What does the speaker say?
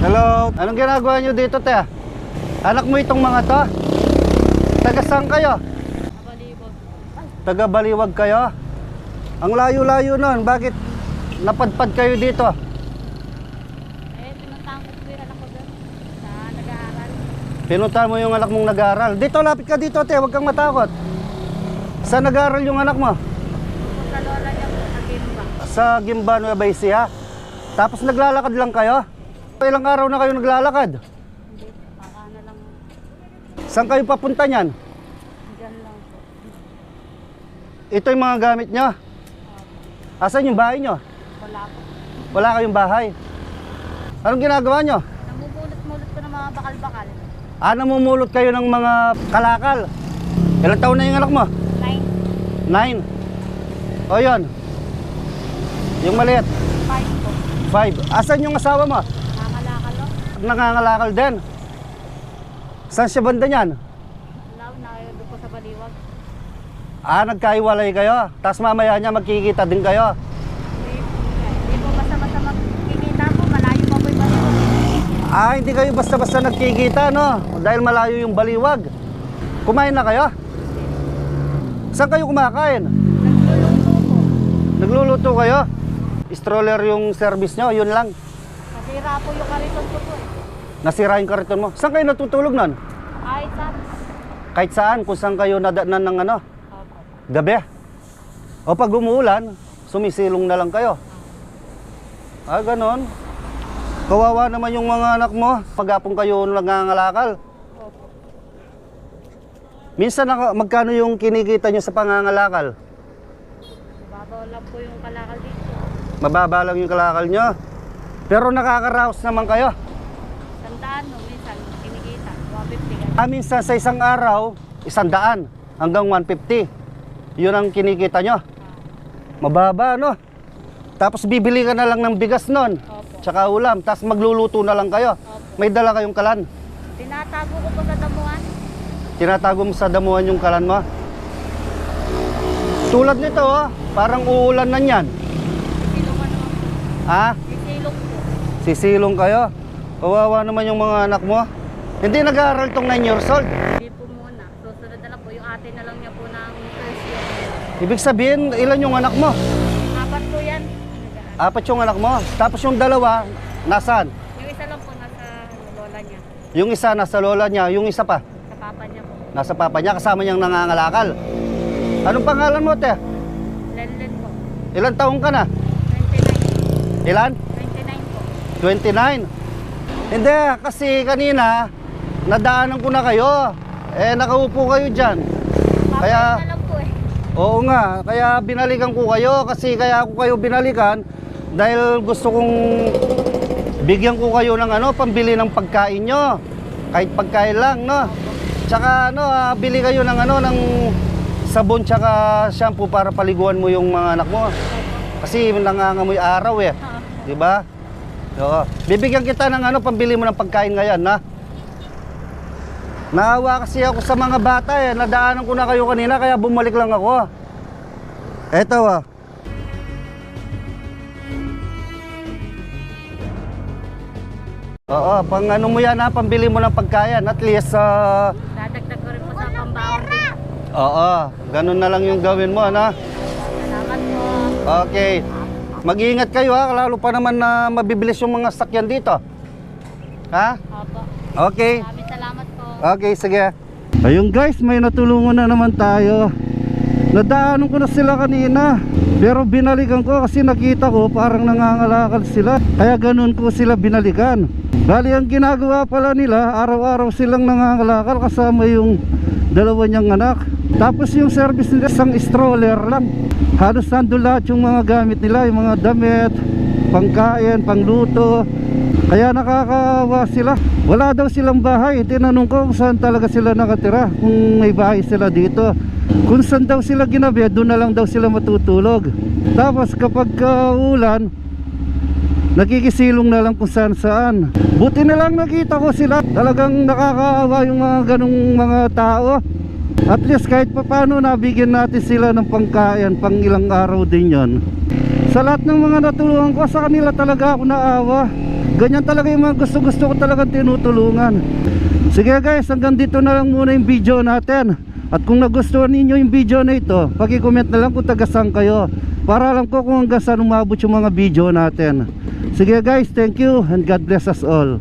Hello. Anong ginagawa nyo dito, te? Anak mo itong mga to? Taga saan kayo? Kabalibog. Taga Baliwag kayo? Ang layo-layo nun. Bakit napadpad kayo dito? Eh, pinuntahan ko yung anak ko doon. Sa nag-aaral. Pinuntahan mo yung anak mong nag-aaral. Dito, lapit ka dito, te. Huwag kang matakot. Saan nag-aaral yung anak mo? Sa lola niya sa Gimba. Sa Gimba, Nueva Ecija. Tapos naglalakad lang kayo? Ilang araw na kayo naglalakad? Hindi, baka na lang. Saan kayo papunta niyan? Diyan lang po. Ito yung mga gamit nyo. Asan yung bahay nyo? Wala po. Wala kayong bahay. Anong ginagawa nyo? Namumulot-mulot ko ng mga bakal-bakal. Ah, namumulot kayo ng mga kalakal. Ilang taon na yung anak mo? Nine, Nine. O yun. Yung maliit. five po. Five. Asan yung asawa mo? Nangangalakal din. Saan siya banda niyan? Law, nakayodo po sa baliwag. Ah, nagkaiwalay kayo. Tapos mamaya niya magkikita din kayo. Hindi, po basta-basta magkikita po. Malayo pa po yung baliwag. Ah, hindi kayo basta-basta nagkikita, no? Dahil malayo yung baliwag. Kumain na kayo? Saan kayo kumakain? Nagluluto po. Nagluluto kayo? Stroller yung service nyo, yun lang. Nasira po yung kariton ko po. Nasira yung kariton mo. Saan kayo natutulog nun? Ay, saan? Kahit saan, kung saan kayo nadaanan ng ano, Opo. gabi. O pag umuulan, sumisilong na lang kayo. Ah, ganon. Kawawa naman yung mga anak mo. Pagapong kayo nangangalakal. Opo. Minsan, naka, magkano yung kinikita nyo sa pangangalakal? Babaw lang po yung kalakal dito. Mababa lang yung kalakal nyo. Pero nakakaraos naman kayo. Tandaan no, minsan kinikita. 150 ganun. Ah, minsan sa isang araw, isang daan hanggang 150. Yun ang kinikita nyo. Mababa, no? Tapos bibili ka na lang ng bigas nun. Opo. Tsaka ulam. Tapos magluluto na lang kayo. Opo. May dala kayong kalan. Tinatago ko po sa damuhan. Tinatago mo sa damuhan yung kalan mo. Tulad nito, oh. Parang uulan na yan. Sisilong ano. Ha? Sisilong po. Sisilong kayo. Kawawa naman yung mga anak mo. Hindi nag-aaral tong 9 years old. Hindi po muna. Susunod na lang po. Yung ate na lang niya po ng first year. Ibig sabihin, ilan yung anak mo? Apat po yan. Apat yung anak mo. Tapos yung dalawa, nasaan? Yung isa lang po nasa lola niya. Yung isa nasa lola niya, yung isa pa Sa papa niya po. nasa papa niya kasama niyang nangangalakal. Anong pangalan mo, te? Lenlen po. Ilan taong ka na? 29. Ilan? 29 po. 29. Hindi, kasi kanina, nadaanan ko na kayo. Eh, nakaupo kayo dyan. Kaya- eh. Oo nga, kaya binalikan ko kayo kasi kaya ako kayo binalikan dahil gusto kong bigyan ko kayo ng ano, pambili ng pagkain nyo. Kahit pagkain lang, no? Tsaka ano, ah, bili kayo ng ano, ng sabon tsaka shampoo para paliguan mo yung mga anak mo. Kasi nangangamoy araw eh. Di ba? Oo. Bibigyan kita ng ano, pambili mo ng pagkain ngayon, na? Naawa kasi ako sa mga bata eh. Nadaanan ko na kayo kanina kaya bumalik lang ako. Eto ah. Oo, pang ano mo yan ha, pambili mo ng pagkain. At least, ah, Dadagdag ko rin po sa pambaon. din. oo, ganun na lang yung gawin mo, na? Salamat po. Okay. Mag-iingat kayo ha, lalo pa naman na mabibilis yung mga sakyan dito. Ha? Opo. Okay. Maraming salamat po. Okay, sige. Ayun guys, may natulungan na naman tayo. Nadaanan ko na sila kanina. Pero binalikan ko kasi nakita ko parang nangangalakal sila. Kaya ganun ko sila binalikan. Bali ang ginagawa pala nila, araw-araw silang nangangalakal kasama yung dalawa niyang anak. Tapos yung service nila isang stroller lang. Halos nandun lahat yung mga gamit nila, yung mga damit, pangkain, pangluto. Kaya nakakawa sila. Wala daw silang bahay. Tinanong ko kung saan talaga sila nakatira. Kung may bahay sila dito. Kung saan daw sila ginabi, doon na lang daw sila matutulog. Tapos kapag uh, ulan, nakikisilong na lang kung saan saan. Buti na lang nakita ko sila. Talagang nakakaawa yung mga ganong mga tao. At least kahit papano nabigyan natin sila ng pangkain pang ilang araw din yon. Sa lahat ng mga natulungan ko sa kanila talaga ako naawa. Ganyan talaga yung mga gusto-gusto ko talagang tinutulungan. Sige guys, hanggang dito na lang muna yung video natin. At kung nagustuhan ninyo yung video na ito, pag-comment na lang kung taga-saan kayo. Para alam ko kung hanggang saan umabot yung mga video natin. Sige guys, thank you and God bless us all.